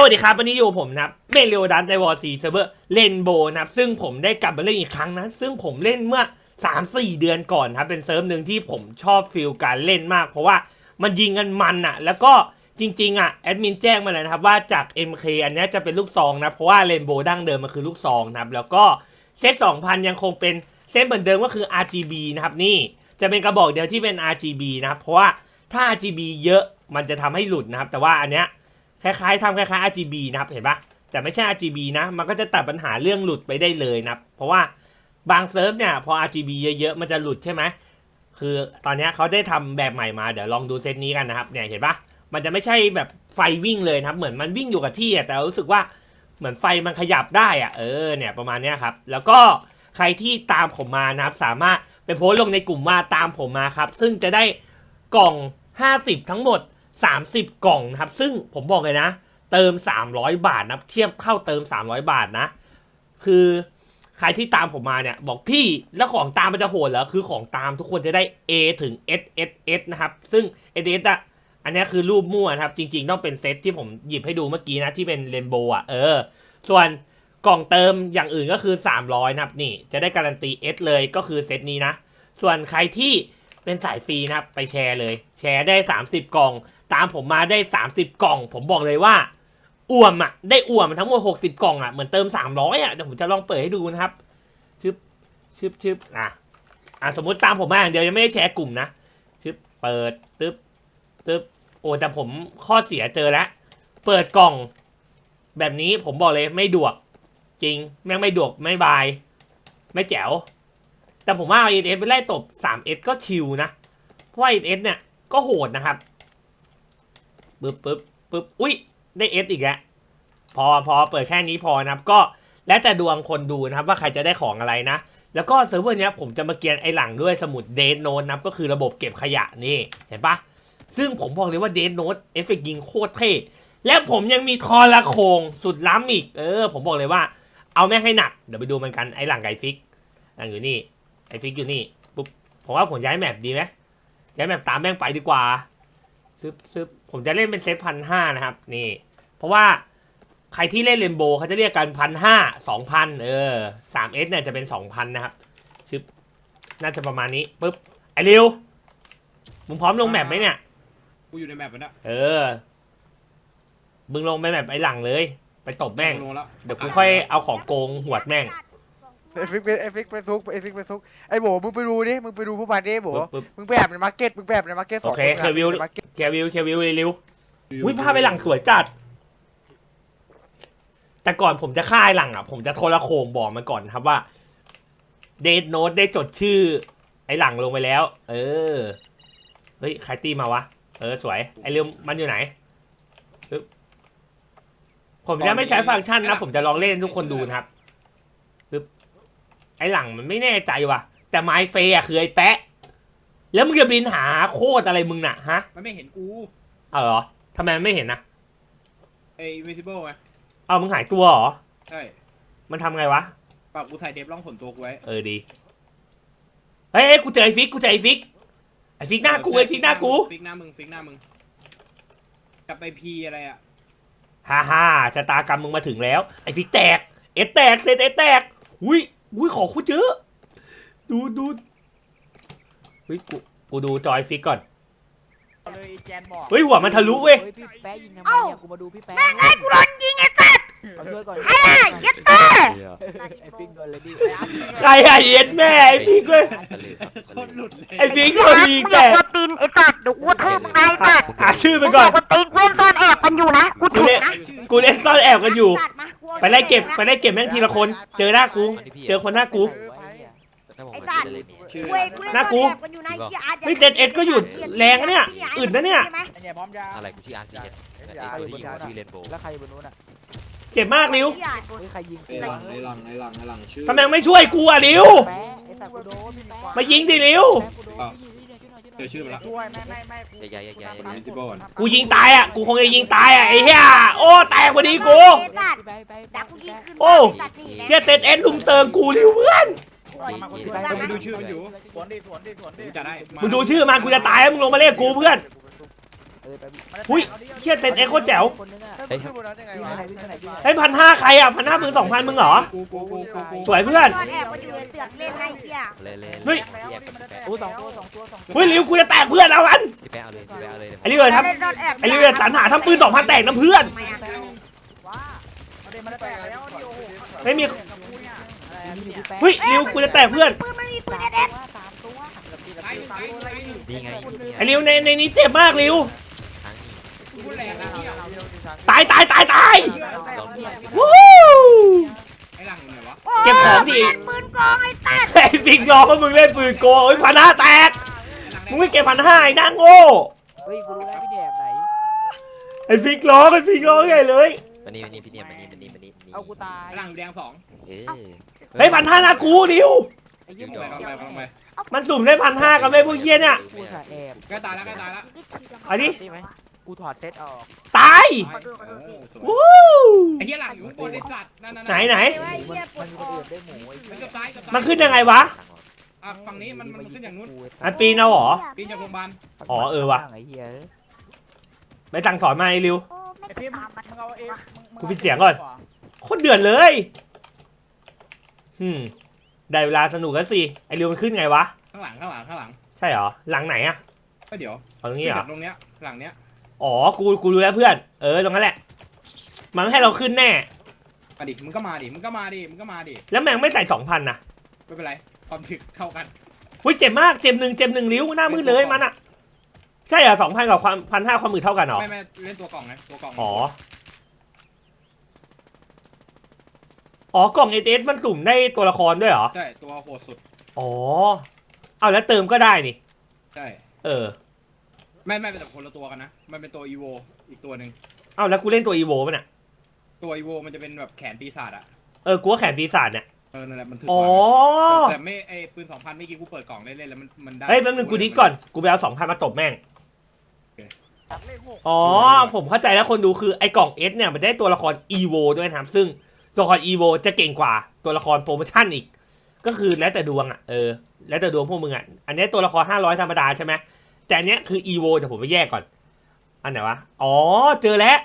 สวัสดีครับ วันนี้อยู่ผมนะครับเมนเรโอดันในวอร์ซีเซิร์ฟเวอร์เลนโบนะครับซึ่งผมได้กลับมาเล่นอีกครั้งนะ ซึ่งผมเล่นเมื่อ 3-4 เดือนก่อนครับ เป็นเซิร์ฟหนึ่งที่ผมชอบฟิลการเล่นมาก เพราะว่ามันยิงกันมันอะแล้วก็จริงๆอะแอดมินแจ้งมาเลยนะครับ ว่าจาก MK อันนี้จะเป็นลูกซองนะ เพราะว่าเรนโบดั้งเดิมมันคือลูกซองนะครับ แล้วก็เซต2,000 ยังคงเป็นเซตเหมือนเดิมก็คือ RGB นะครับนี่จะเป็นกระบอกเดียวที่เป็น RGB นะครับเพราะว่าถ้า RGB เยอะมันจะทำให้หลุดนะครับ แต่ว่าอันเนี้ย คล้ายๆทำคล้ายๆ RGB นะครับเห็นปะแต่ไม่ใช่ RGB นะ มันก็จะตัดปัญหาเรื่องหลุดไปได้เลยนะเพราะว่าบางเซิร์ฟเนี่ยพอ RGB เยอะๆ มันจะหลุดใช่ไหมคือตอนนี้เขาได้ทำแบบใหม่มาเดี๋ยวลองดูเซตนี้กันนะครับเนี่ยเห็นปะมันจะไม่ใช่แบบไฟวิ่งเลยนะครับ เหมือนมันวิ่งอยู่กับที่แต่รู้สึกว่าเหมือนไฟมันขยับได้อะเออเนี่ยประมาณนี้ครับ แล้วก็ใครที่ตามผมมานะครับ สามารถไปโพสต์ลงในกลุ่มว่าตามผมมาครับ ซึ่งจะได้กล่อง 50 ทั้งหมด 30 กล่องนะครับ ซึ่งผมบอกเลยนะ เติม 300 บาทนะเทียบเข้าเติม 300 บาทนะ คือใครที่ตามผมมาเนี่ย บอกพี่แล้วของตามมันจะโหดเหรอคือของตามทุกคนจะได้ A ถึง S S S นะครับ ซึ่ง S S อะอันนี้คือรูปมั่วนะครับ จริง ๆ ต้องเป็นเซตที่ผมหยิบให้ดูเมื่อกี้นะ ที่เป็นเรนโบว์อะเออ ส่วนกล่องเติมอย่างอื่นก็คือ 300 นะครับ นี่จะได้การันตี S เลยก็คือเซตนี้นะ ส่วนใครที่เป็นสายฟรีนะครับ ไปแชร์เลย แชร์ได้ 30 กล่อง ตามผมมาได้ 30 กล่อง ผมบอกเลยว่าอ่วมอะได้อ่วมทั้งหมด60 กล่องอะเหมือนเติม 300อะเดี๋ยวผมจะลองเปิดให้ดูนะครับชึบชึบชึบอะอะสมมุติตามผมมาอย่างเดียวยังไม่ได้แชร์กลุ่มนะชึบเปิดตึ๊บตึ๊บโอ้แต่ผมข้อเสียเจอแล้วเปิดกล่อง แบบนี้ผมบอกเลยไม่ดวก จริง แม่งไม่ดวกไม่บาย ไม่แจ๋ว แต่ผมว่าเอา s ไปไล่ตบ 3S ก็ชิลนะ เพราะว่า s เนี่ยก็โหดนะครับ ปึ๊บปึ๊บปึ๊บอุ้ยได้ S อีกแล้วพอพอเปิดแค่นี้พอนะครับก็แล้วแต่ดวงคนดูนะครับว่าใครจะได้ของอะไรนะ แล้วก็เซิร์ฟเวอร์เนี้ยผมจะมาเกียนไอหลังด้วยสมุดเดนโน e นะครับก็คือระบบเก็บขยะนี่เห็นปะซึ่งผมบอกเลยว่าเดนโน e เอฟเฟกยิงโคตรเท่และผมยังมีทอละโคงสุดล้ำอีก เออ ผมบอกเลยว่า เอาแม่งให้หนัก เดี๋ยวไปดูมันกันไอหลังไก่ฟิกหลังอยู่นี่ไอฟิกอยู่นี่ปุ๊บผมว่าผมย้ายแมปดีไหมย้ายแมปตามแม่งไปดีกว่าซึบซึบ ผมจะเล่นเป็นเซตพันห้านะครับ นี่ เพราะว่าใครที่เล่นเรนโบว์เขาจะเรียกกันพันห้าสองพันเออสามเอสเนี่ยจะเป็นสองพันนะครับซึบน่าจะประมาณนี้ปุ๊บไอริวมึงพร้อมลงแมปไหมเนี่ย กูอยู่ในแมปมันอะเออ มึงลงไปแมปไอหลังเลย ไปตบแม่ง ลงแล้ว เดี๋ยวกูค่อยเอาของโกงหวดแม่งไอฟิกไปไอฟิกไปซุกไอฟิกไปซุกไอโบมึงไปดูดิมึงไปดูพวกมันดิโบปึ๊บปึ๊บ มึงไปแอบในมาร์เก็ตมึงไปแอบในมาร์เก็ตสองโอเคนเควิวในมาร์เก็ตเควิวเควิวเร็วๆอุ้ยภาพไอหลังสวยจัด แต่ก่อนผมจะฆ่าไอหลังอะ ผมจะโทรโคงบอกมันก่อนครับว่าเดทโน e ได้จดชื่อ ไอหลังลงไปแล้ว เออเฮ้ยใครตีมาวะ เออสวย ไอเร็วมันอยู่ไหนปึ๊บผมจะไม่ใช้ฟังก์ชันนะ ผมจะลองเล่นให้ทุกคนดูนะครับปึ๊บ ไอหลังมันไม่แน่ใจว่ะ แต่ไม้เฟย์อะคือไอแปะ แล้วมึงจะบินหาโคตรอะไรมึงน่ะฮะมันไม่เห็นกูเอาเหรอทำไมมันไม่เห็นนะไอ้ invisible ไงเอามึงหายตัวเหรอ ใช่มันทำไงวะ ปรับกูใส่เดฟร่องผลตัวกูไว้เออดี เฮ้ยเอ้ยกูเจอไอฟิก กูเจอไอฟิก ไอฟิกหน้ากูไอฟิกหน้ากูฟิกหน้ามึงฟิกหน้ามึงกลับไปพีอะไรอะฮ่าฮ่าชะตากรรมมึงมาถึงแล้ว ไอฟิกแตก เอสแตกเซตเอสแตก อุ้ย อุ้ยขอคูเจอะ ดูดูเฮ้ยกูกูดูจอยฟิกก่อน เลยแจนบอกเฮ้ยหัวมันทะลุเว้ย ฮ้พี่แป๊ะยิงทำไมเนี่ยกูมาดูพี่แป๊ะแม่งไงกูโดนยิงไอ้ แป๊ะมาช่วยก่อนไอ้ยัดเต้ไอ้ฟิกโดนเลยดิใครอะเอสแม่ไอฟิกเว้ยโคตรหลุดเลยไอฟิกโดนยิงแตกตีนไอ้ตัดเดี๋ยวกูเทิมไงอะตัดหาชื่อไปก่อนกูตีนเพื่อนซ่อนแอบกันอยู่นะกูกูถูกเล่นนะกูเล่นซ่อนแอบกันอยู่ตัดมากูไปไล่เก็บไปไล่เก็บแม่งทีละคน เจอหน้ากูเจอคนหน้ากูไอ้ตัดชื่อเว้ยกูเล่นหน้ากูซ่อนแอบกันอยู่นะไอ้หี้อาร์ตเฮ้ยเซ็ตเอ็ดก็หยุดแรงนะเนี่ยอึดนะเนี่ยใช่ไหมไอ้เนี่ยพร้อมยาอะไรกูชื่ออาร์ซีเอ็ดไอ้ตัวที่ยิงชื่อเรนโบว์แล้วใครอยู่บนนู้นอะ เจ็บมากริวไอ้อาร์ตเฮ้ยใครยิงไอ้หลังไอ้หลังไอ้หลังไอ้หลังชื่อทำไมไม่ช่วยกูอะริวแป๊ะไอ้สัตว์กูโดนพี่แป๊ะมายิงดิริวแป๊ะกูโดนเจอชื่อมันละช่วยไม่ไม่ไม่ใหญ่ๆใหญ่ๆ invisible กูยิงตายอะกูคงจะยิงตายอะไอ้เหี้ยโอ้แตกพอดีกูไอ้ตัดพี่แป๊ะพี่ดัแป๊ะกกูยิงขึ้นโอ้ ตัดนี่แหละเชี่ยเซตเอ็ดลุมเซิงกูริวเพื่อนต้องไปดูชื่อมันอยู่ สวนดิสวนดิสวนดิกูจะได้กูดูชื่อมากูจะตายแล้วมึงลงมาเรียกกูเพื่อนเอไปหุ้ยเชี่ยเซตเอ็กโคตรแจ๋วคนนึงอะเฮ้ยมึงขึ้นบนนั้นยังไงวะวิ่งไปไหนวิ่งไปไหนไอ้พันห้าใครอะพันห้ามึงสองพันมึงเหรอ กูกูกูกูกูสวยเพื่อนตอนแอบมาอยู่ในเสือกเล่นไอ้เหี้ยเล่นเล่นเฮ้ยแยกกันพี่แป๊ะโอ้สองตัวสองตัวสองตัวเฮ้ยริวกูจะแตกเพื่อนเอาอันพี่แป๊ะเอาเลยพี่แป๊ะเอาเลยไอ้ริวเลยทเล่นตอนแอบำไอ้ริวเลยสรรหาทำปืนสองพันแตกนะเพื่อนทำไมอะว้าประเด็นมันแตกแล้วดิโอ้โหไม่มีอะไรอะพี่แป๊ะเฮ้ยริวกูจะแตกเพื่อนปืนมันมีปืนสามเด็ดตัวสามตัวตายหนึ่งตายหนึ่งตายหนึ่งนี่ไงไอ้ริวในในนี้เจ็บมากริว ตายตายตายตายลองดูวู้ไอ้หลังอยู่ไหนวะเก็บของดิปืนกองไอ้แตกไอ้ฟิกร้องว่ามึงเล่นปืนโกงโอ้ยพันห้าแตกไอ้หลังมึงไม่เก็บพันห้าไอ้นางโง่เฮ้ยกูรู้แล้วพี่แดบไหนไอ้ฟิกร้องไอ้ฟิกร้องใหญ่เลยมานี่มานี่พี่เนี่ยมานี่มานี่มานี่นี่เอากูตายไอ้หลังอยู่แดงสองเฮ้ยเฮ้ยพันห้านากูริวไอ้ยี่ลหงมูไปลงไปลงไปมันสุ่มได้พันห้ากันไหมพวกเฮียเนี่ยกูสาแอบใกล้ตายแล้วใกล้ตายแล้วเอาดิใช่ไหม กูถอดเซตออกตายเออสวยวู้ ไอ้เหี้ยหลังอยู่ข้างบนไอ้สัตว์นั่นนั่นไหนไหนมันมันมีคนอื่นได้หมูไอ้มันเกือบตายเกือบตายมันขึ้นยังไงวะ อะฝั่งนี้มันมันขึ้นอย่างนู้นอันปีนเอาเหรอ ปีนจากโรงพยาบาลอ๋อเออว่ะ ไอ้เหี้ยไปสั่งสอนมาไอ้ริว โอ้ไม่ไอติพิดมตามมันมึงเอาเองกูปิดเสียงก่อน โคตรเดือดเลยอืมได้เวลาสนุกแล้วสิ ไอ้ริวมันขึ้นไงวะ ข้างหลังข้างหลังข้างหลังใช่เหรอ หลังไหนอะก็เดี๋ยวเอาตรงนี้เหรอตรงเนี้ยหลังเนี้ย อ๋อ กู กูรู้แล้วเพื่อน เออ ตรงนั้นแหละ มันไม่ให้เราขึ้นแน่ มาดิมึงก็มาดิมึงก็มาดิมึงก็มาดิแล้วแม่งไม่ใส่สองพันนะไม่เป็นไรความถึกเท่ากันอุ้ยเจ็บมาก เจ็บหนึ่งเจ็บหนึ่งริ้ว หน้ามืดเลยมันอะใช่เหรอสองพันกับความพันห้าความมือเท่ากันเหรอ ไม่ไม่เล่นตัวกล่องไงตัวกล่องอ๋อ อ๋อกล่องเอเอสมันสุ่มได้ตัวละครด้วยเหรอ ใช่ตัวโหดสุด อ๋อ เอาแล้วเติมก็ได้นี่ ใช่ เออ ไม่ไม่เป็นแต่คนละตัวกันนะ มันเป็นตัวอีโวอีกตัวหนึ่งเอาแล้วกูเล่นตัวอีโวป่ะเนี่ยตัวอีโวมันจะเป็นแบบแขนปีศาจอะเออ กูว่าแขนปีศาจเนี่ย เออนั่นแหละมันถึกอ๋อกว่าแต่ไม่ไอปืนสองพันเมื่อกี้กูเปิดกล่องเล่นๆแล้วมันมันได้เฮ้ยแป๊บนึงกูดิสก่อน กูไปเอาสองพันมาตบแม่ง เลขหกอ๋อ ผมเข้าใจแล้วคนดูคือไอ้กล่องเอสเนี่ยมันได้ตัวละคร EVO ด้วยนะครับ ซึ่งตัวละคร EVO จะเก่งกว่าตัวละครโปรโมชั่นอีก ก็คือแล้วแต่ดวงอะ เออ แล้วแต่ดวงพวกมึงอะ อันนี้ตัวละคร500ธรรมดาใช่ไหม แต่อันเนี้ยคือ EVO เดี๋ยวผมไปแยกก่อน อันไหนวะ อ๋อ เจอแล้ว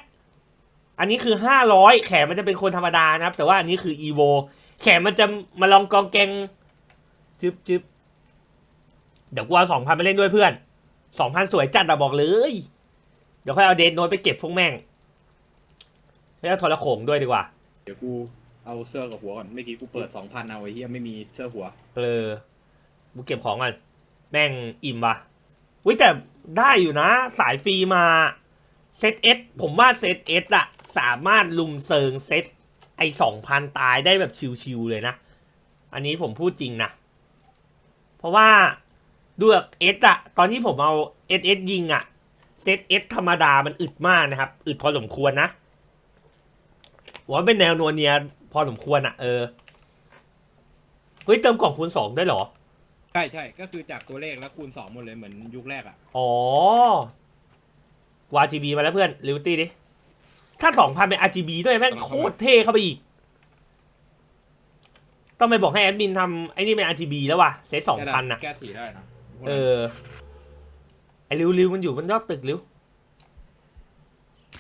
อันนี้คือ 500 แขนมันจะเป็นคนธรรมดานะครับ แต่ว่าอันนี้คือ EVO แขนมันจะมาลองกองแกงจึ๊บจึ๊บเดี๋ยวกูเอา2,000ไปเล่นด้วยเพื่อน2,000สวยจัดอะบอกเลย เดี๋ยวค่อยเอาเดนโนตไปเก็บพวกแม่งไม่เอาทรโขงด้วยดีกว่า เดี๋ยวกูเอาเสื้อกับหัวก่อน เมื่อกี้กูเปิดสองพันเอาไอ้เหี้ยไม่มีเสื้อหัว เออ กูเก็บของก่อน แม่งอิ่มว่ะ อุ้ยแต่ได้อยู่นะ สายฟรีมาเซตเอสผมว่าเซตเอสอะสามารถลุมเซิงเซตไอสองพันตายได้แบบชิวๆเลยนะ อันนี้ผมพูดจริงนะ เพราะว่าด้วยเอสอะตอนที่ผมเอาเอสเอสยิงอะเซตเอสธรรมดามันอึดมากนะครับ อึดพอสมควรนะว่าเป็นแนวนัวเนียพอสมควรอะเออ เฮ้ย เติมกล่องคูณสองได้เหรอ ใช่ใช่ก็คือจากตัวเลขแล้วคูณสองหมดเลยเหมือนยุคแรกอะอ๋อกู RGB มาแล้วเพื่อนลิวตี้ดิ ถ้าสองพันเป็น RGB ด้วยแม่งโคตรเท่เข้าไปอีก ต้องไปบอกให้แอดมินทำไอ้นี่เป็น RGB แล้วว่ะเซตสองพันอะ แก้สีได้นะเออ ไอ้ริวริวมันอยู่บนยอดตึกริว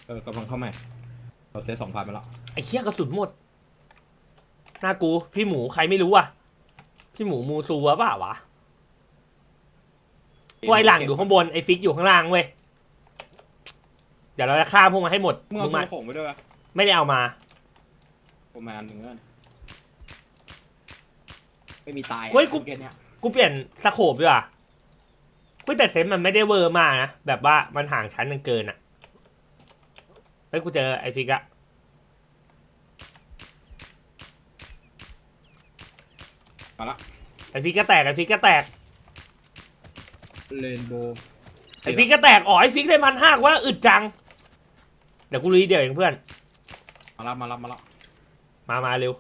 เออกำลังเข้ามาเราเซตสองพันไปแล้ว ไอ้เคี้ยกระสุนหมด หน้ากู พี่หมูใครไม่รู้อะ พี่หมูมูซูวะเปล่าวะกูไอ้หลังอยู่ข้างบนไอ้ฟิกอยู่ข้างล่างเว้ย เดี๋ยวเราจะฆ่าพวกมันให้หมดมึงมึเอางตัมาวโขงไปด้วยปะไม่ได้เอามา ประมาณหนึ่งแล้วไม่มีตายเฮ้ยกูเกมเนี้ยกูเปลี่ยนสโคปดีกว่ากูแต่เซนส์มันไม่ได้เวอร์มากนะ แบบว่ามันห่างชั้นกันเกินอะเฮ้ยกูเจอไอฟิกอะ มาละไอฟิกก็แตกไอฟิกก็แตกเรนโบว์ไอฟิกก็แตกอ๋อไอฟิกได้มันห้ากว่าอึดจังเดี๋ยวกูรีเดียวเองเพื่อน มาละมาละมาละมามาเร็ว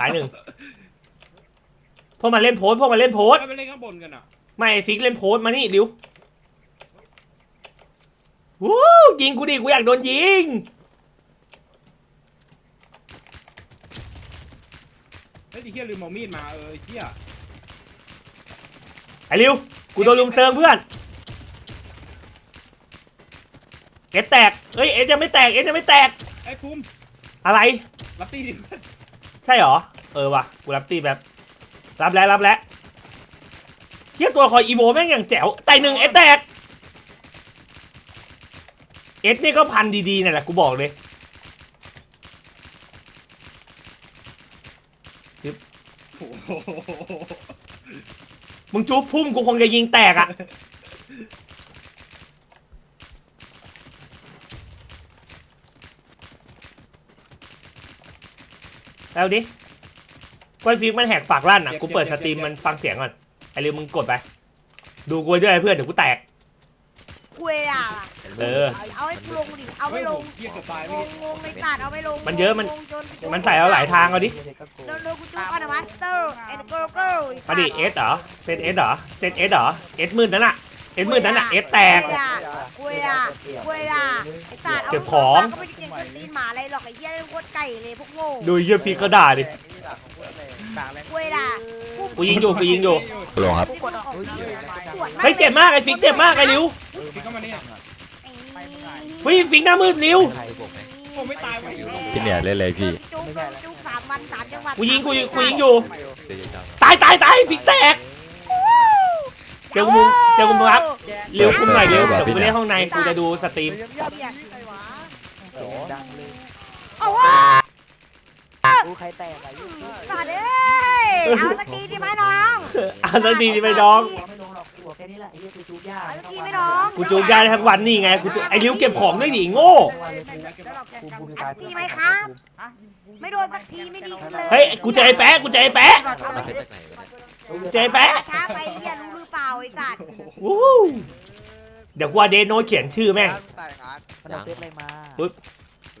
ตายหนึ่งพวกมันเล่นโพสต์พวกมันเล่นโพสต์ไปเล่นข้างบนกันอะไม่ไอฟิกเล่นโพสต์มานี่ดิววู้ยิงกูดิกูอยากโดนยิง ฮ้ยไอ้เหี้ยลืมเอามีดมาเออไอ้เหี้ยไอ้ริวกูโดนลุมเซิงเพื่อนเอสแตกเฮ้ยเอสยังไม่แตกเอสยังไม่แตกไอ้ภูมิอะไร รับตีดิใช่เหรอ เออว่ะ กูรับตีแบบ รับแล้วรับแล้วเทียตัวละคอยอีโวแม่งอย่างแจ๋วแต่หนึ่งเอสแตกเอสนี่ก็พันดีๆนี่นแหละกูบอกเลย โอ้โห มึงจูบพุ่มกูคงจะยิงแตกอะแล้วดิกล้วยฟิกมันแหกปากลั่นอะ กูเปิดสตรีมมันฟังเสียงก่อน ไอ้เร็วมึงกดไป ดูกูด้วยเพื่อนเดี๋ยวกูแตก เออ เอาให้กูลงดิ เอาเฮ้ไม่ยลผงมเกียร์เกือบตายงพี่งงงไม่ตัดเอาไม่ลงมันเยอะมัน งงจกูมันใส่เอาหลายทางเอาดิเร็วเร็วกูจุ๊บอันมาสเตอร์แอนด์เกิร์ลเกิร์ลมาดิเอสเหรอเซตเอสเหรอเซตเอสเหรอเอสมืดนั่นน่ะเอสมืดนั่นน่ะเอสแตกคุยอะคุยอะไอ้สัตว์เก็บของ ก็ไม่ได้เก่งคนตีนหมาอะไรหรอกไอ้เหี้ยโคตรไก่เลยพวกโง่ดูเยี่ยฟิกก็ด่าดิคุยอะกูยิงอยู่กูยิงอยู่ลงครับเป็นคนของดีปวดเฮ้ยเจ็บมากไอ้ฟิกเจ็บมากไอ้ริวพี่เข้ามาเนี่ย เฮ้ยฟิกหน้ามืดริวใครบอกไหมผมไม่ตายว่ะพี่เนี่ยเล่นเลยพี่จุ๊บจุ๊บสามวันสามจังหวัดกูยิงกูยิงกูยิงอยู่ เดี๋ยวจะตายตายตายฟิกแตกเดี๋ยวกูเดี๋ยวกูรับเร็วคุมหน่อยเร็วเดี๋ยวกูไปเล่นห้องในกูจะดูสตรีมดังเลยโอ้โหกูใครแตกอะยุ่งสัตว์เอ้ยเอาสักทีดีไหมน้องอะสักทีดิไปน้อง ค่นี้แหละไอ้เหี้ยกูจูบยากเอาสักทีไหมน้อง กูจูงยาทั้งวันนี่ไงกูจูไอ้ริวเก็บของด้วยดิโง่ มีไหมครับ ไม่โดนสักทีไม่ดีเลยเฮ้ยกูเจอไอ้แป๊ะกูเจอไอ้แป๊ะมาเฟซจากไหนวะเนี่ยเจอไอ้แป๊ะช้าไปเหี้ยรู้หรือเปล่าไอ้สัตว์วู้เดี๋ยวกูเอาเดโนเขียนชื่อแม่งมันเอาเฟซอะไรมา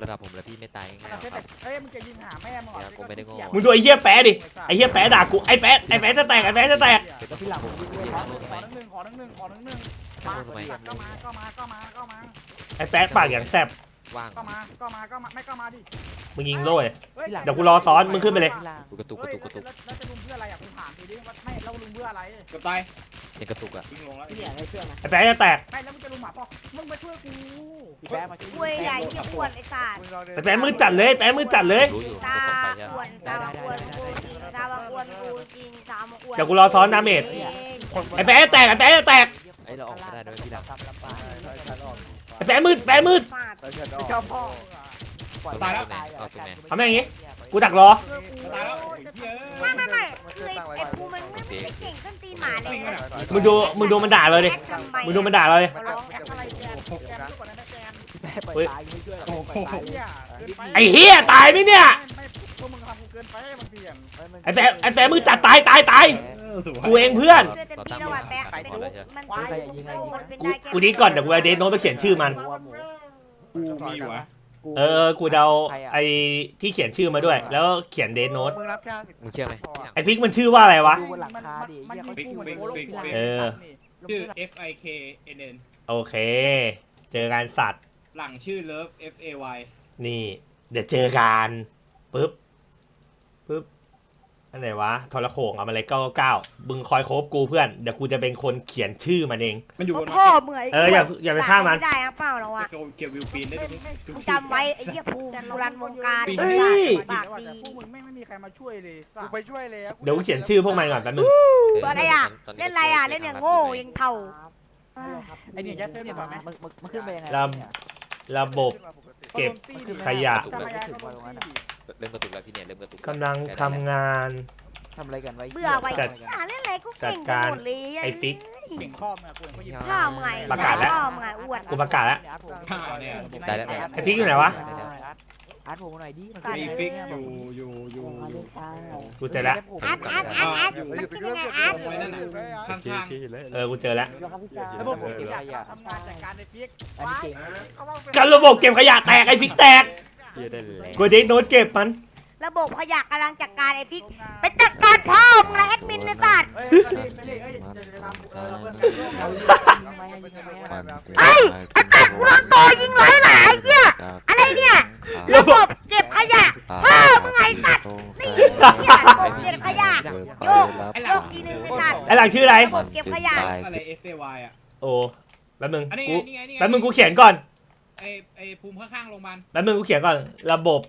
ระดับผมแล้วพี่ไม่ตายง่ายๆหรอกครับ เอ้ยมึงจะยิงหาแม่มึงเหรอเดี๋ยวกูไม่ได้โง่ มึงดูไอ้เหี้ยแป๊ะดิ ไอ้เหี้ยแป๊ะด่ากู ไอ้แป๊ะไอ้แป๊ะจะแตก ไอ้แป๊ะจะแตกเดี๋ยวที่หลังผมมึงผมด้วยขนะอโทษขไหมอหนึ่งขอหนึ่งขอหนึ่งขอหนึ่งขอโทษทำไมก็มาก็มาก็มาก็มาไอ้แป๊ะปากอย่างแซ่บ ว่างก็มา ก็มา ก็มา ไม่ก็มาดิมึงยิงโล่เลยฮ้เดี๋ยวกูรอซ้อนมึงขึ้นไปเลยที่หลังกูกระตุกกระตุกกระตุกแล้วจะลุมเพื่ออะไรอะกูถามทีดิว่าไม่แล้วลุมเพื่ออะไร เกือบตายยังกระตุกอะวิ่งลงแล้วที่เนี่ยไอ้เสื้อนะไอ้แป๊ะจะแตกไม่แล้วมึงจะลุมหมาปอกมึงมาช่วยกูพี่แป๊ะมาช่วยคุยใหญ่เหี้ยอ้วนไอ้สัตว์ไอ้แป๊ะมือจัดเลยแป๊ะมือจัดเลยรู้อยู่ตาจะตกไปใช่อ้ไหมวนตาอ้วนกูจริงตาอ้วนกูจริงตาอ้วนเดี๋ยวกูรอซ้อนดาเมจไอ้แป๊ะจะแตกไอ้แป๊ะจะแตกไอ้ยเราออกไม่ได้ด้วยพี่หลังทำลำบากไอ้ แป๊ะมืดแป๊ะมืดฟาดเจ้าพ่อตายแล้วเอาตรงไหนเอาแม่งอย่างงี้ กูดักรอ ตายแล้วโอ้ยเหี้ยไม่ไม่ไม่คือไอ้ไอ้ภูมันไม่ได้เก่งขึ้นตีนหมาเลยนะมึงดูมึงดูมันด่าเราดิแอคทำไมมึงดูมันด่าเราดิขอร้องแอคอะไรแกแกมก่อนนะแกมแป๊ะเปิดตายไม่ช่วยหรอกเปิดตายเฮียเกินไปไอ้เหี้ยตายไหมเนี่ย ไม่พวกมึงทำกูเกินไปบางทีอะไอ้แป๊ะไอ้แป๊ะมือจัดตายตายตาย กูเองเพื่อนช่วยเต็มที่แล้วอะแป๊ะแต่ดูมันมันเป็นได้แค่กูดีก่อนเดี๋ยวกูเอาเดโนไปเขียนชื่อมันหัวหมูกูมีอยู่อะเออ กูเดาไอ้ที่เขียนชื่อมาด้วย แล้วเขียนเดโนมึงรับแค่สิบมึงเชื่อไหมไอ้ฟิกมันชื่อว่าอะไรวะ ดูบนหลังคาดิมันเหี้ยยิเขางกูเหมือนโกโลกเออ ชื่อ F I K N N โอเค เจอกันสัตว์ หลังชื่อ Love F A Y นี่ เดี๋ยวเจอกันปึ๊บปึ๊บ อันไหนวะทรโขงเอามาเลยเก้าเก้ามึงคอยโคบกูเพื่อน เดี๋ยวกูจะเป็นคนเขียนชื่อมันเอง มันอยู่บนพ่อเหมือนเอออย่าอย่าไปฆ่ามัน ไม่ได้อะเปล่าหรอกอะเก็บวิวปีนได้ตรงนี้มึงจำไว้ไอ้เหี้ยภูมิบุรันวงการเฮ้ยปากดีพวกมึงไม่ไม่มีใครมาช่วยเลยสักูตว์ไปช่วยแล้วเดี๋ยวกูเขียนชื่อพวกมันก่อนแป๊บนึงตัวอะไรอะเล่นอะไรอะเล่นอย่างโง่ยังเท่าไอ้เนี่ยยัดเส้นเนี่ยก่อนไหมมึงมึงมึงขึ้นไปยังไงระระบบเก็บขยะ เริ่มกระตุกแล้วพี่เนี่ยเริ่มกระตุกกำลังทำงาน ทำอะไรกันไว้เบื่อไว้จัดอะเล่นอะไรกูเก่งจัดการหมดเลยไอ้ฟิก เก่งข้อมอะกูเห็นเขาหยิบข้าวไงประกาศแล้ว ข้าวไงอ้วนกูประกาศแล้วข้าวเนี่ยได้แล้วไอ้ฟิกอยู่ไหนวะอาร์ตผมหน่อยดิไอ้ฟิกอยู่อยู่อยู่ กูเจอแล้วอาร์ตอาร์ตอาร์ตอาร์ตมันขึ้นยังไงอาร์ตไว้นั่นน่ะข้างข้างเออกูเจอแล้วแล้วพวกผมอยากทำงานจัดการในฟิกอันนี้เก่งกันระบบเก็บขยะแตกไอ้ฟิกแตก เฮียได้เลยกูเดโนตเก็บมัน ระบบขยะกำลังจัดการไอ้ฟิกไปจัดการพ่อมึงนะแอดมินในสัตว์เอ้ยไม่เรียกเอ้ยจะทำเออเพื่อนทำไมให้ทำไมเฮ้ยไอ้ตัดกูโดนต่อยิงไหลหลายเนี่ยอะไรเนี่ยระบบเก็บขยะพ่อมึงไอ้สัตว์นี่เนี่ยระบบเก็บขยะโยกโยกทีนึงไอ้สัตว์ไอ้หลังชื่ออะไร ระบบเก็บขยะอะไร F A Y อะโอ้แป๊บนึงอันนี้กูไงนี่ไงนี่ไงแป๊บนึงกูเขียนก่อน ไอ้ไอ้ภูมิข้างๆโรงพยาบาล แล้วมึงกูเขียนก่อนระบบ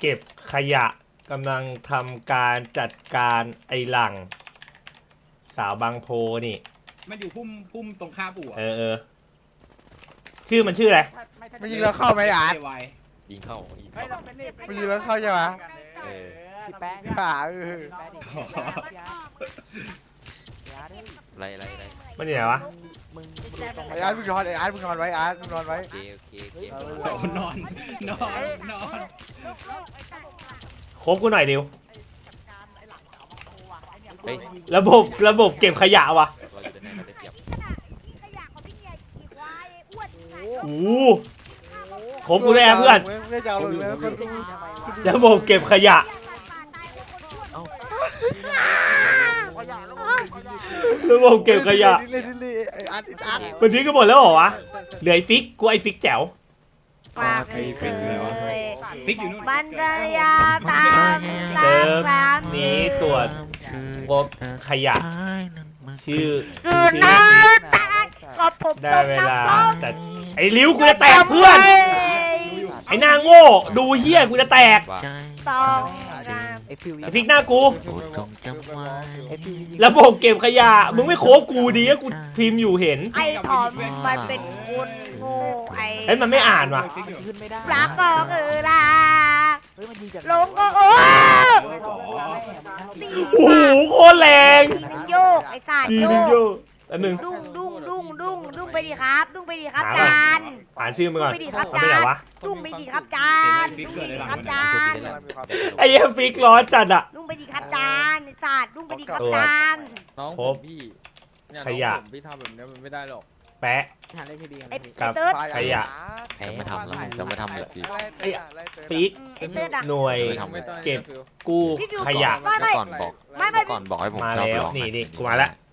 เก็บขยะกำลังทำการจัดการไอ้หลัง สาวบางโพนี่ มันอยู่พุ่มพุ่มตรงข้ามอู่อะเออเออชื่อมันชื่ออะไร มันยิงแล้วเข้าไหมอาร์ตไวยิงเข้ายิงเฮ้ยเข้าเราเป็นนี่มันยิงแล้วเข้าใช่ไหมเออ พี่แป๊ะขาเออ ไรไรไรมันอยู่ไหนวะมึงมึงดูตรงไอ้อาร์ตมึงนอนไอ้อาร์ตมึงนอนไว้อาร์ตมึงนอนไว้ โอเคโอเคโอเคโอ้นอนนอนนอนคบกูหน่อยดิวเฮ้ยระบบระบบเก็บขยะวะเราอยู่ด้านในเราได้เปรียบโอ้โหคบกูได้อะเพื่อนไม่จะเอาเลยเลยคนระบบเก็บขยะ ระบบเก็บขยะดิลิดิลิไอ้อาร์ตอาร์ตวันนี้ก็หมดแล้วเหรอวะเหลือไอ้ฟิกกูไอ้ฟิกแจ๋วฝากเลยติ๊กอยู่นู่นบรรยาตามเซิตามร์ฟตามนี้ตรวจงบขยะ ชื่อคือชื่อน้ฟิกำตาก็ผมได้เวลาต้มจัดไอ้ลิ้วกูจะแตกเพื่อน ไอ้หน้าโง่ ดูเฮี้ยกูจะแตกว่าต้องน้ไอ้ ฟิวไอ้ฟิกหน้ากูจงจำไว้ไอ้ฟิวยิงระบบเก็บขยะ มึงไม่โคบกูดีก็กูพิมพ์อยู่เห็นำไอ้ทอมมันเป็นคนโง่ไอ้เฮ้ยมันไม่อ่านว่ะ ขึ้นไม่ได้รักก็คือรักเฮ้ยมันยิงจากหลงก็โอ้โอ้โหโคตรแรงทีนึงโยกไอ้สายจีโยนึงโยกอันหนึ่งดุ้งดุ้งดุ้งดุ้งดุ้ง ไปดิครับดุ้งไปดิครับหาก่อนจานอ่านชื่อมันก่อนดุ้งไปดิครับเอาไปจาไหนนวะดุ้งไปดิครับจานดุ้งไปดิครับจานไอ้เหี้ยฟิกร้อนจัดอะดุ้งไปดิครับจานไอ้สาดดุ้งไปดิครับจานน้องครผบมพี่เนี่ยขยะน้องผมพี่ทำแบบเนี้ยมันไม่ได้หรอกแปะหาได้พีดีกันไอ้พี่กับไอ้เติร์ดขยะจะไม่ทำแล้วจะไม่ทำเลยพี่ฟิกไอ้เติร์ดอะหน่วยไม่ทำไม่ต้องเก็บฟิวกู้ขยะไม่เมื่ไม่อก่อนบอกไม่ไม่เมื่อก่อนบอกให้ผมมาชอบแล้วร้องนี่นี่กูมาแล้วฟิว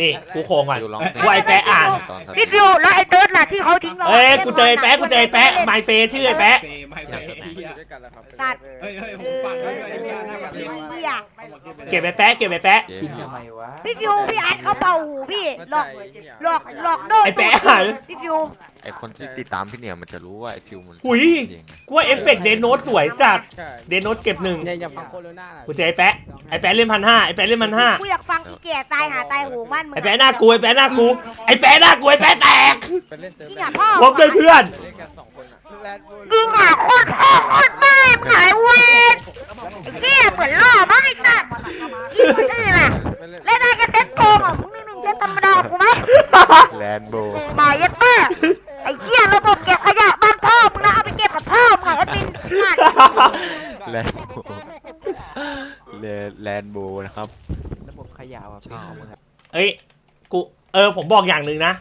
นี่กูโครงก่อนฟิวร้องเพลงกูไอ้แปะอ่านตอนสักพี่ฟิวแล้วไอ้เติร์ดล่ะที่เขาทิ้งเราเอ้ยกูเจอไอ้แปะกูเจอไอ้แปะไมเฟชื่อไอ้แปะเฟไม่เฟไม่อยู่ด้วยกันแล้วครับตัดเฮ้ยเฮ้ยผเอมอฝากไว้ด้วยไอ้เหี้ยหน้าประเทศเหี้ยเก็บไอ้แปะเก็บไอ้แปะเย้กินทำไมวะพี่ฟิวพี่อัดเขาเป่าหูพี่หลอกเข้าใจเนี่ยหลอกหลอกโดนไอ้แปะอ่านพี่ฟิวไอคนที่ติดตามพี่เนี่ยมันจะรู้ว่าไอฟิวมันหุยจริงกูว่าเอฟเฟกต์เดนโนตสวยจัดใช่เดนโนตเก็บหนึ่งอย่าอย่าฟังโคโรนาน่ะกูเจอไอ้แปะไอ้แปะเล่นพันห้าไอ้แปะเล่นพันห้ากูอยากฟังอีแก่ตายหาตายโหงมันมึงไอ้แปะหน้ากูไอ้แปะหน้ากูไอ้แปะหน้ากูไอ้แปะแตกไปเล่นเซิร์ฟที่แรอยากกพ่อพบด้วยเพื่อน เล่นกันสองคนอะจริงอะโคตรพ่อโคตรแม่มึงหายเวรไอ้เหี้ยเหมือนล่อมั้งไอ้สัตว์จริงมันนี่แหละไปเล่นเล่นได้แค่เซ็ตโกงอะมึงนี่มึงเซ็ตธรรมดากูไหมแลนโบมาเย็ดแม่ไอ้เหี้ยระบบเก็บขยะบ้านพ่อมึงนะเอาไปเก็บกับพ่อมึงอะไอ้ปินสัตว์แลนโบแลนโบนะครับระบบขยะว่ะพี่ของมึงครับ เอ้ยกูเออผมบอกอย่างหนึ่งนะ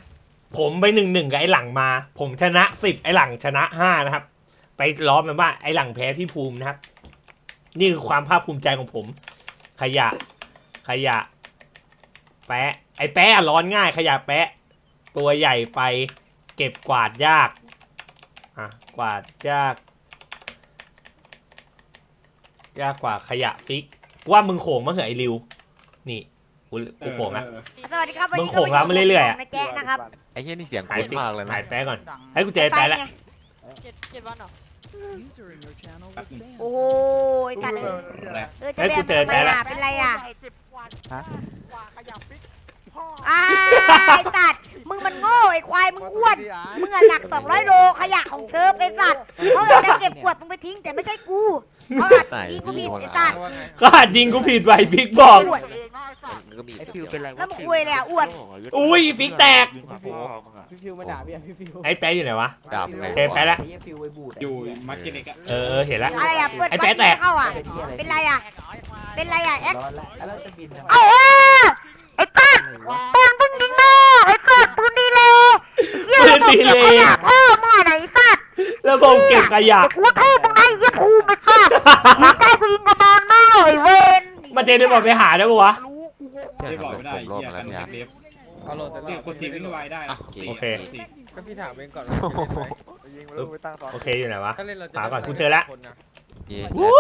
ผมไปหนึ่งหนึ่งกับไอ้หลังมา ผมชนะสิบไอ้หลังชนะห้านะครับ ไปล้อมันว่าไอ้หลังแพ้พี่ภูมินะครับ นี่คือความภาคภูมิใจของผม ขยะ ขยะ แปะไอ้แปะร้อนง่าย ขยะแปะ ตัวใหญ่ไปเก็บกวาดยากอะกวาดยาก ยากกว่าขยะฟิกว่ามึงโขงมาเหอะไอ้ริวนี่ กูกูโขงอะสวัสดีครับวันมึนี้งโขงรับมาเรื่อยๆอะในแจ๊ะนะครับ ไอ้เหี้ยนี่เสียงหายคุ้นฟิกมากเลยนะหายแปะก่อน ให้กูเจอไอ้แปะแล้วไงเจ็ดเจ็ดวันเหรอแป๊บนึงโอ้โหไอ้สัตว์แรกเออจะเฮ้ยกูเจอแบบแปะแล้วเป็นไรอะ ฮะ อ้าวไอ้สัตว์ มึงมันโง่ไอ้ควาย มึงอ้วน มึงอะหนัก 200 โลขยะของเธอเป็นสัตว์เขาอาจจะเก็บขวดมึงไปทิ้งแต่ไม่ใช่กูเขาอาจจะยิงกูผิดไอ้สัตว์ก็อาจยิงกูผิดไว้ฟิกบอก อ้วน มันก็มีไอ้เสีฟิยวงเป็นไรแล้ววะมึงอวยเลยอะอ้วน อุ้ยฟิกแตก พี่ฟิวมาด่าพี่อะพี่ฟิวไอ้แป๊ะอยู่ไหนวะ ดาบไงเจอแปะแล้วไอ้เหี้ยฟิวไอ้บูดะอยู่มักกิเล็กอะเออเออเห็นแล้วอะไรอะเปิดไอ้ไฟแป๊ะแตก เข้าอะเป็นที่อะไรเป็นไรอะเป็นไรอะแอ๊กร้อนแล้วแล้วเราจะบินทำไมเอาเออ ปืนพึ่งยิงโน่ไอ้ตัดปืนดีเลยเหี้ยระบบเก็บขยะพ่อมึงอะไหนไอ้สัตว์ระบบเก็บขยะ เดี๋ยวกูว่าโทษมึงไอ้เหี้ยภูมิไอ้สัตว์ยิงใกล้กูยิงกระบาลหน้าไอ้เวนมาเจได้บอกไปหาได้ปะวะเที่ยได้ทำบอกรถไม่ได้ผมรอบเหี้ยมาแล้วกันเนี่ยเล็บเอาโหลดเสร็จเนี่ยแล้วกดซีวิ่งไวได้อะสี่โอเคสี่ก็พี่ถามเองก่อนว่าเล่นไหมยิงแล้วไปตั้งตอนโอเคอยู่ไหนวะ ถ้าเล่นเราจะหาก่อนได้กูเจอละ คนนะ เย้วู้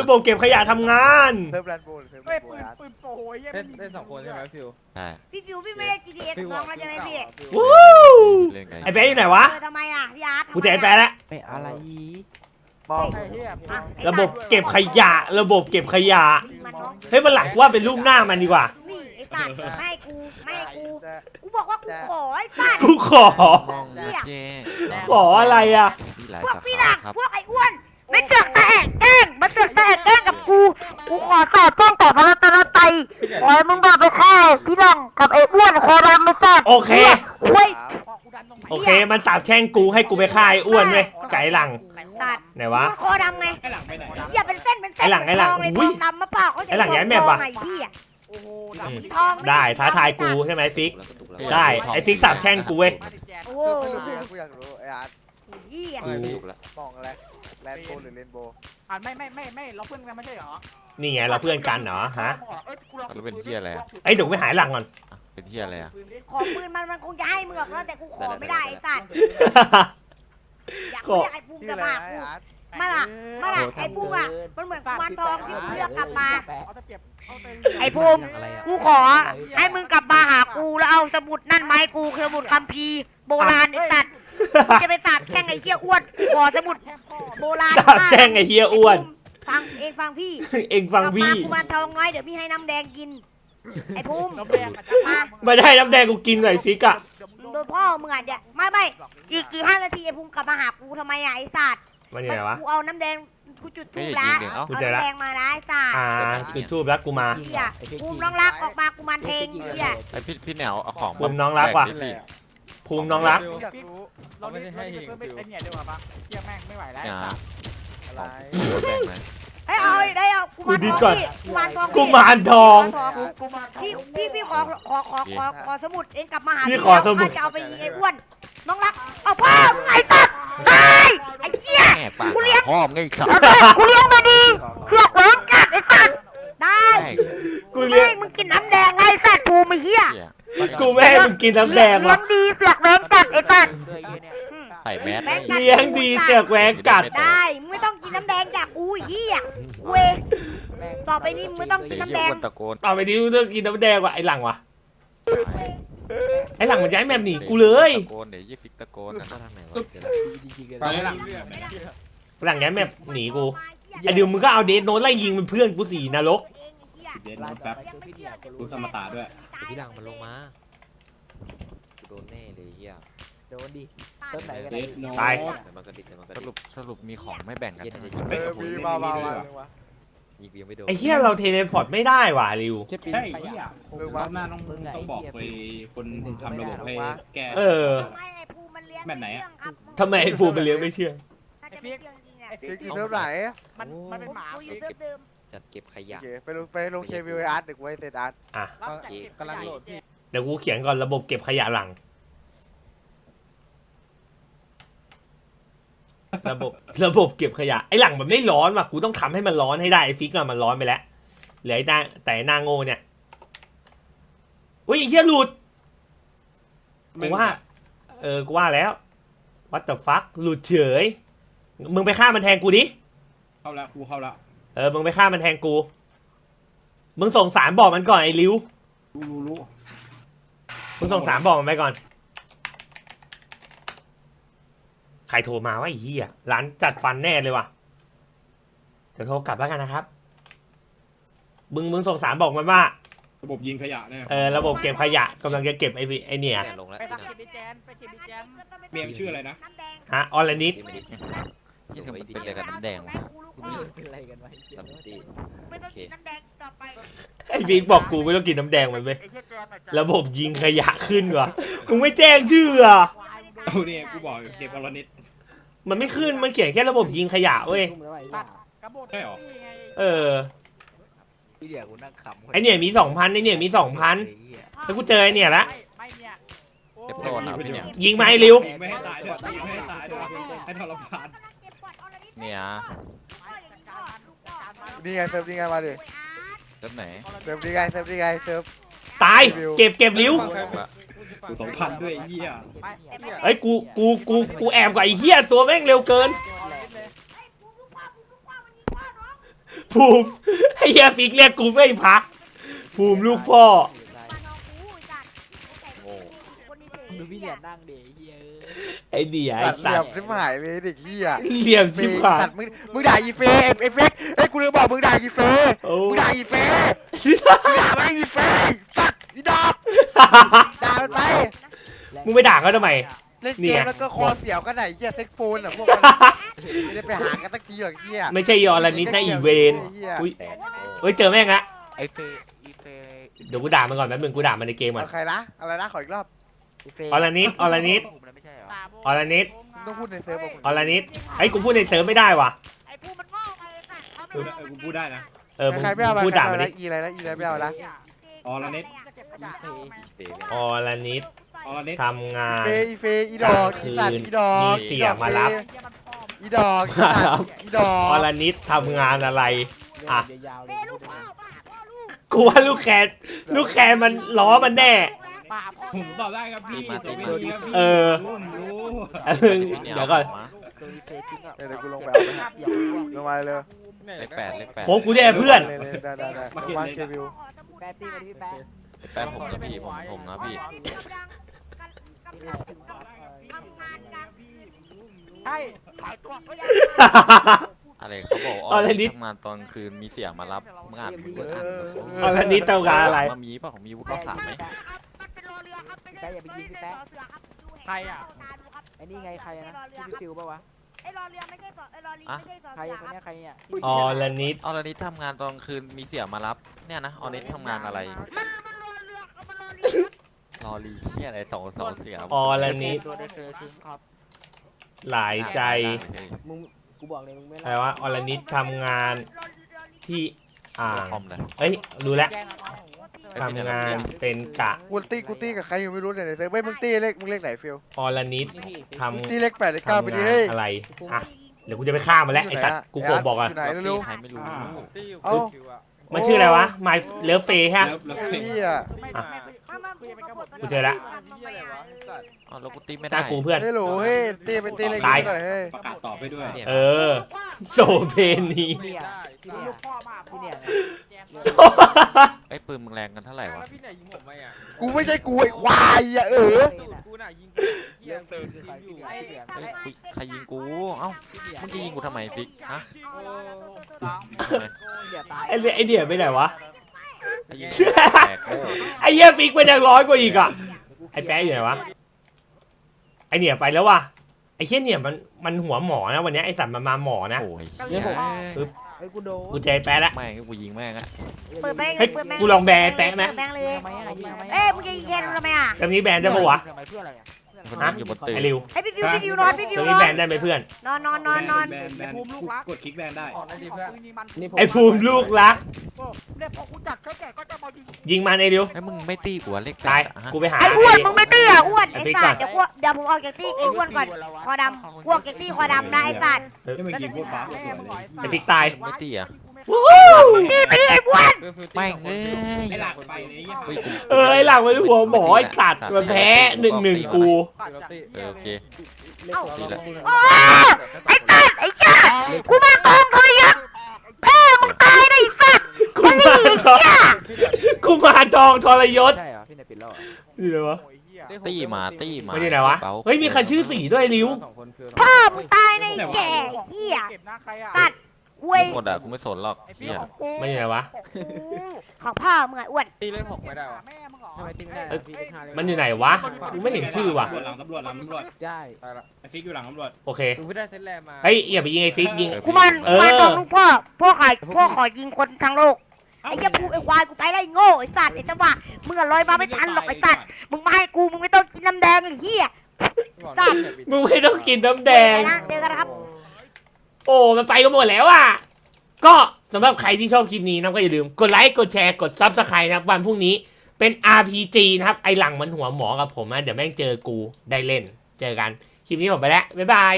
ระบบเก็บขยะทำงานเซิร์ฟแลนด์โบหรือเซิร์ฟแลเฮ้ยนด์โบปืนอาร์ตปืนโปรยยังเล่นเล่นสองคนใช่ไหมฟิวใช่พี่ฟิวพี่ไม่ได้ GTS ฟิวน้องแล้วใช่ไหมพี่ วู้เล่นไงไอ้แป๊ะอยู่ไหนวะ เออทำไมอะพี่อาร์ตกูเจอไอ้แป๊ะแล้วไม่อะไรมองไอ้เหี้ยอะไอ้ระบบเก็บขยะ ระบบเก็บขยะ มันเนาะเฮ้ยมันหลักว่าเป็นรูปหน้ามันดีกว่า นี่ไอ้สัตว์ไม่ให้กูไม่ให้กูแต่กูบอกว่ากูขอไอ้สัตว์กูขอ มองนะเจ๊ขออะไรอะมีหลายพวกสาพี่ขาดักครับพวกไอ้อ้วนไม่เสือกแต อตอบแจ้งต่อพระรัตนตรัยขอให้มึงบอกไปฆ่าพี่ดังกับไอ้อ้วนโคดำไม่ทราบโอเค เว้ยโอเค มันสาบแช่งกูให้กูไปฆ่าไอ้อ้วนเว้ยไก่หลังตัดไหนวะ โคดำไงไอ้หลังไปไหนอย่าเป็นเส้นเป็นเส้นไอ้หลังไอ้หลังทเลยอุ้ทยองดำมาเปล่าเขาจะไอ้หลังย้ายแมปว่ะ ไอ้พี่อะโอ้โหอืมดำทองได้ท้าทายกูใช่ไหมฟิก ได้ ไอ้ฟิกสาบแช่งกูเว้ย โอ้โห กูอยากรู้ไอ้อาร์ต พี่อะกูตุกแล้วมองอะไรแลนด์โบหรือเรนโบอ่านไม่ไม่ไม่ไม่เราเพื่อนกันไม่ใช่เหรอนี่ไงเราเพื่อนกันเหรอฮะเอ้ยกูลองแล้วเป็นเฮียอะไรอะไอ้ยเดี๋ยวกูไปหายหลังก่อนอะเป็นเฮียอะไรอะขอปืนมันมันคงจะให้มึงหรอกนะแต่กูขอไม่ได้ไอ้สัตว์อยากขอเรียกไอ้ปุ้มชื่อจะอะไรมานะไอ้อาร์ตมาล่ะมาล่ะไอ้ปุ้มอะมันเหมือนกุมารทองที่กูเลือกกลับมา เอาตะเกียบเอาตะไอ้ภูมิกูขอ ให้มึงกลับมาหากูแล้วเอาสมุดนั่นไหมาให้กูคือสมุดคัมภีร์โบราณไอ้สัตว์ กูจะไปสาบแช่งไอ้เหี้ยอ้วนขอสมุดโบราณสาบแช่งไอ้เฮียอ้วน ฟังเองฟังพี่เอ็งฟังพี่กลับมากุมารทองน้อยเดี๋ยวพี่ให้น้ำแดงกิน ไอ้ภูมิน้ำแดงกับจะมาไม่ได้น้ำแดงกูกินหน่อยฟิกอะโดนพ่อมึงอะเดี๋ยวไม่ไม่อีกกี่ห้านาทีไอ้ภูมิกลับมาหากูทำไมอะไอ้สัตว์มันยังไงวะกูเอาน้ำแดงกูจุดทูบเฮ้ละยยิงเดี๋ยวเอ้ากูเอาเจอละน้ำแดงมานะไอ้สัตว์อ่าจุดทูบแล้วกูมาเหี้ยภูมิน้องรักออกมากุมารเพลงเหี้ยไอพี่พี่แนวเอาของภูมิน้องรักว่ะแบ่ดิ พี่ภูมิน้องรักกูอยากรู้เราเล่นเราเล่นเพื่อนไอ้เนี่ยดีกว่าปะเหี้ยแม่งไม่ไหวแล้วเนี่ยอะไรโดนแบ่งไหมเฮ้ยเอาได้เอากุมารกูดีทองก่อนพี่กุมารทองกูมารทองกูกูมาพี่พี่พี่ขอขอขอขอขอสมุดเองกลับมาหาพี่ขอสมุด จะเอาไปยิงไอ้อ้วนน้องรักเอาพ่อมึงไอ้ตัดตายไอ้เหี้ย แม่ปากกูเลี้ยง พ่อมงไงครับเอาเถอะกูเลี้ยงมาดีเสือกแหวงกัดไอ้สัตว์ได้แม่งกูเลี้ยงไม่มึงกินน้ำแดงไงไอ้สัตว์ภูมิไอ้เหี้ย เหี้ย กูไม่ให้มึงกินน้ำแดงเลี้วะยงดีเสือกแหวงกัดไอ้สัตว์อืมใส่แมสแม่งกัดเลี้ยงดีเสือกแหวงกัด ได้มึงไม่ต้องกินน้ำแดงจากกูไอ้เหี้ยเว้ยต่อไปนี้มึงไม่ต้องกินไอ้น้ำเหี้แดยงคนตะโกนต่อไปนี้กูต้องกินน้ำแดงว่ะไอ้หลังว่ะไอ้หลังมันย้ายแมปหนีกูเลยตะโกนเดี๋ยวยี่ฟิกตะโกนนั่นก็ทางไหนวะเดี๋ยวนะตอนนี้หลังหลังย้ายแมปหนีกูไอ้เดี๋ยวมึงก็เอาเดทโนตไล่ยิงเป็นเพื่อนกูสี่นรกเดนโน้ตแป๊บดูสมตาด้วย เดี๋ยวพี่หลังมันลงมากูโดนแน่เลยเฮียโดนดิต้นไหนกันเดนโน้ตตายเดี๋ยวมันก็ดิดเดี๋ยวมันก็สดิรุดปสรุปมีของไม่แบ่งกันเย็นนะจะเออมีมามามาเลยวะยิงกูยังไม่โดนไอ้เหี้ยเราเทเลพอร์ตไม่ได้ว่ะริวแค่ปีนใช่ขเหี้ยยะรอบหน้าต้องต้องบอกไปคนทำระบบให้แก้ เออแบบไหนอะ ทำไมไอ้ภูมิมันเลี้ยงไม่เชื่องน่าจะไม่เชื่องจริงอะไอ้ฟิฟิกกอยู่เซิร์ฟไหนมันมันเป็นหมากูอยู่เซิร์ฟเดิม จัดเก็บขโอยะเคไปลงไปลงเควิวไออาร์ตเด็กไว้เซตอาร์ตรับจากเก็บกำลังโหลดพี่ เดี๋ยวกูเขียนก่อนระบบเก็บขยะหลัง ระบบระบบเก็บขยะไอ้หลังมันไม่ร้อนว่ะกูต้องทำให้มันร้อนให้ได้ไอ้ฟิกอะมันร้อนไปแล้วเหลือไอ้หน้าแต่ไอ้หน้าโง่เนี่ยอุ้ยไอ้เหี้ยหลุดกูว่า เออกูว่าแล้ว what the fuck หลุดเฉยมึงไปฆ่ามันแทนกูดิเข้าแล้วกูเข้าแล้ว เออมึงไปฆ่ามันแทนกู มึงส่งสารบอกมันก่อนไอ้ริวรู้รู้รู้มึงส่งสารบอกมันไปก่อน ใครโทรมาวะไอ้เหี้ยร้านจัดฟันแน่เลยว่ะ เดี๋ยวโทรกลับแล้วกันนะครับ มึงมึงส่งสารบอกมันว่า ระบบยิงขยะเนี่ยเออระบบเก็บขยะกำลังจะเก็บไอ้วิไอ้เนี่ยแม่ลงแล้วไปพี่หทำลังเก็บบีแจนไปเก็บบีแจนเมียมชื่ออะไรนะ น้ำแดงฮะออลนิดดิมันดิที่ทำมันเป็นอะไรกับน้ำแดงวะ เป็นอะไรกันวะลำตี ไม่ต้องกินน้ำแดงต่อไปไอ้ฟิกบอกกูไม่ต้องกินน้ำแดงมันเว้ยไอ้เหี้ยแจมอะระบบยิงขยะขึ้นว่ะมึงไม่แจ้งชื่ออะเอาเนี่ยกูบอกเก็บอลนิด มันไม่ขึ้นมันเขียนแค่ระบบยิงขยะเว้ยทุ่มแล้วไอ้ตับ้าดกระโบดใช่หรอ นี่ไงเออพี่เดี๋ยวกูนั่งขำไอเนี่ยมีสองพันไอเนี่ยมีสองพัน แล้วกูเจอไอเนี่ยละ ไม่ไม่เนี่ยโอ้เก็บโซนอะพี่เนี่ย ยิงมาไอ้ริว ยิงไม่ให้ตายด้วยยิงไม่ให้ตายด้วยให้ทรมานเนี่ย นี่ไงเซิร์ฟนี่ไงมาดิเริ่มไหนเซิร์ฟนี่ไงเซิร์ฟนี่ไงเซิร์ฟ ตาย เก็บเก็บริวกูสองพันด้วยไอ้เหี้ยไปเอ้ยกูกูกูกูแอบกับไอ้เหี้ยตัวแม่งเร็วเกินภูมิไอ้เหี้ยฟิกเรียกกูไม่พักภูมิลูกพ่อ ดูพี่เหรียญนั่งเดี๋ยวเฮียไอ้เดียไอ้ตัดเหสัลี่ยตมว์ซิมหายเลยเด็กเหี้ยเหลี่ยมชิบหายตัดมึงมึงด่าอีเฟย์เอฟเฟกเอ้ยกูเลยบอกมึงด่าอีเฟย์โอ้มึงด่าอีเฟย์มึงด่าไม่อีเฟย์ตัดอีดอกด่ามันไปมึงไปด่าเขาทำไม เล่นเนี่เกยมแล้วก็คอเสียวกันไหนเหี้ยเซ็กโฟนอะพวกมันไม่ได้ไปหากันสักทีหรอกเหี้ยไม่ใช่ยอละนิดนะอีเวนเหี้ยอุ้ยเฮ้ยเจอแม่งละไอเฟย์อีเฟย์เดี๋ยวกูด่ามันก่อนแป๊บนึงกูด่ามันในเกมก่อน เอาใครนะอะไรนะขออีกรอบ ออละนิดออละนิด ผมเลยไม่ใช่เหรอออละนิดมึงต้องพูดในเซิร์ฟบอกมึงออละนิดไอ้ยกูพูดในเซิร์ฟไม่ได้ว่ะไอ้ผู้มันงอกไปสัตว์เขาเออเออกูพูดได้นะ เออมึงใครไม่เอาพูดด่ามันใครดิไอีอะไรนะอีอะไรไม่เอาละออละนิดจะเก็บขยะเฟย์ออละนิดออละนิดทำงาน เฟย์อีเฟย์อีดอกอีสัตว์อีดอกมีเสียมารับ อีดอกอีสัตว์อีดออกอละนิดทำงานอะไร อะยาวๆเลเป้ยลูกพ่อป้าพ่อลูกกูว่าลูกแคร์ลูกแคร์มันล้อมันแน่ ป่าพ่อผมตอบได้ครับพี่สวัสดีครับพี่เออ รู้ผมรู้เออเดี๋ยวก่อนตัวนี้เฟซทิ้งอะเดี๋ยวกูลงไปเอาไปให้อย่าพูดว่าลงมาเลยเลขแปดเลขแปดโค้งกูได้เพื่อนเลยเลยได้ได้ได้วางเควิวแปดตีมาดิพี่แป๊ะแปดผมนะพี่ผมผมนะพี่ทำงานกันใช่ขายตัวอะไรเขาบอกออละนิดทำงานตอนคืนมีเสียงมารับมึงอ่านมึงก็อ่านออละนิดทำงานอะไร มามีป่ะของมีวุฒิสามไหมมันเป็น รอเรือครับไม่พี่แป๊ะอย่าไปยิงพี่แป๊ะใครอะไอ้นี่ไงใครนะที่พี่ฟิวป่าวะไอ้รอเรือไม่ใช่ต่อไอ้รอเรือไม่ใช่ต่อใครอะคนเนี้ยใครเนี่ยออละนิดออละนิดทำงานตอนคืนมีเสียงมารับเนี่ยนะออละนิดทำงานอะไรมันมันรอเรือครับมันรอเรือรอรีเคียอะไรสองสองเสียงออละนิดตัวได้เฟซทิ้งครับหลายใจมึงกูบอกเลยมึงไม่อะไรวะออละนิดทำงานที่อ่างคอมเลยเอ้ยรู้แล้วแกงเอา ทำงานเป็นกะกูตีกูตีกับใครอยู่ไม่รู้เนี่ยในเซิร์ฟเว้ยมึงตีเลขมึงเลขไหนฟิลออละนิดนี่พี่ทมึงตีเลขแปดเลขเก้าไปำดิงาเฮ้ยนอะไรอะเดี๋ยวกูจะไปฆ่ามันแล้วไอสัตว์กูโกรธบอกอะอยู่ไหนเร็ว ใครไม่รู้เอ้า มันชื่ออะไรวะ My Love Face ฮะแล้วแล้วๆเหี้ยไม่อะไม่ไม่คุยไปกับผมกูเจอละ อ๋อแล้วกูตีไม่หได้น้ากูเพื่อน เฮ้ยโหลเฮ้ยตีไปตีเลขตายนี้หน่อยเฮ้ยประกาศตอบไปด้วยเออโซเพนี พี่เนี่ยพี่เนี่ย ลูกพ่อมาพี่เนี่ยไอ้ยปืนมึงแรงกันเท่าไหร่วะพี่ไหนยิงผมไปอะกูไม่ใช่กูไอ้ควายอะเออกูน่ะยิงเฮีเรื่ยองเฟซคือใครพี่เนี่ยพี่เนี่ยเฮ้ยกูใครยิงกู เอ้ามึงจะยิงกูทำไมฟิกฮะเดี๋ยวตายไอเดียไอเดียไปไหนวะใครยิงกูแตกโง่ไอเหี้ยฟิกไปยังร้อยกว่าอีกอะ ไอแป๊ะอยู่ไหนวะ ไอเนี่ยไปแล้วว่ะ ไอเหี้ยเนี่ยมันมันหัวหมอนะวันเนี้ยไอสัตว์มันมาหมอนะ โอ้ยเดี๋ยวผม เฮ้ยไอ้กูโดนกูเจอไอ้แป๊ะแล้วแม่งกูยิงแม่งอะเปิดแบงค์เฮ้ยเปิดแบงค์กูลองแบร์แปะไหมเปิดแบงค์เลยทำไมอะยิงทำไมอะเอ้ยมึงจะยิงแค่ทำไมอะเกมนี้แบนได้ปะวะ ทำไมเพื่ออะไรอะ คนนึงอยู่บนตึกไอริวให้พี่ฟิวพี่ฟิวนอนพี่เกฟิวมนนี้อแบนนได้ไหมเพื่อน นอนนอนนอนนอนแบนแบนกดคลิกแบนได้ขอหน่อยดิเพื่อนยิงมันไอภูมิลูกรัก เนี่ยพอกูจัดเขาแจกก็จะมายิงยิงมันไอริวไอ้ยมึงไม่ตีกูอะเลขแปตายดอะฮะกูไปหาไอ้อ้วนมึงไม่เตี้ยอ้วนไอ้ไอ้ฟิกสัก่อนตว์เดี๋ยวกูเดี๋ยวผมออกจากตี้ไอ้อ้วนก่อนคอดำพวกจากตี้คอดำนะไอ้สัตว์ไม่เมื่อกี้พูดฟ้าสวยแม่มึงหน่อยไอฟิกตาย ไม่ตีอะ วู้นี่ไปดิไอ้อ้วนแม่งเอ้ยไอ้หลักไปเลยไอ้เฮ้ยกูเออไอหลังมันหัวหมอไอสัตว์มันแพ้หนึ่งหนึ่งกู เออโอเคเล่นตัวเราโอ้ไอ้สัตว์ไอ้ชากูมาตองทอยยักษ์แม่มึงตายได้ไอ้สัตว์กูมาทองกูมาทองทรยศใช่เหรอพี่เนี่ยปิดแล้วเหรอนี่เลยวะตีมาตีมาไม่ได้ไหนวะเบาเฮ้ยมีคันชื่อสีด้วยริวสองคนคือพ่อมึงตายในแก่เหี้ยเก็บหน้าใครอะตัด เว้ยหมดอะกูไม่สนหรอกไอ้ฟิเฮีวยของกูไม่ใช่ไหนวะ ของพ่อมึงไอ้อ้วนตีเลขหกไม่ได้วะแม่มึงเหรอทำไมตีไม่ได้เอ้ยอะพี่เป็นห้าเลยมันอยู่ไหนวะกูไม่เห็นชื่อว่ะตำรวจหลังตำรวจหลังตำรวจได้ตายละไอ้ฟิกอยู่หลังตำรวจโอเคกูไม่ได้เซตแรกมาเฮ้ยอย่าไปยิงไอ้ฟิกยิง กูมันเออ มาตองลูกพ่อพ่อขายพ่อขอยิงคนทั้งโลกไอ้เหี้ยกูไอ้ควายกูไปได้โง่ไอ้สัตว์ไอ้จังหวะมึงอะลอยมาไม่ทันหรอกไอ้สัตว์มึงมาให้กูมึงไม่ต้องกินน้ำแดงไอ้เหี้ยตัดมึงไม่ต้องกินน้ำแดงนะเจอกันนะครับ โอ้มันไปกันหมดแล้วอะก็สำหรับใครที่ชอบคลิปนี้นะก็อย่าลืมกดไลค์กดแชร์กดซับสไครต์นะครับวันพรุ่งนี้เป็น RPG นะครับไอหลังมันหัวหมอกับผมนะเดี๋ยวแม่งเจอกูได้เล่น เจอกันคลิปนี้ผมไปแล้วบ๊ายบาย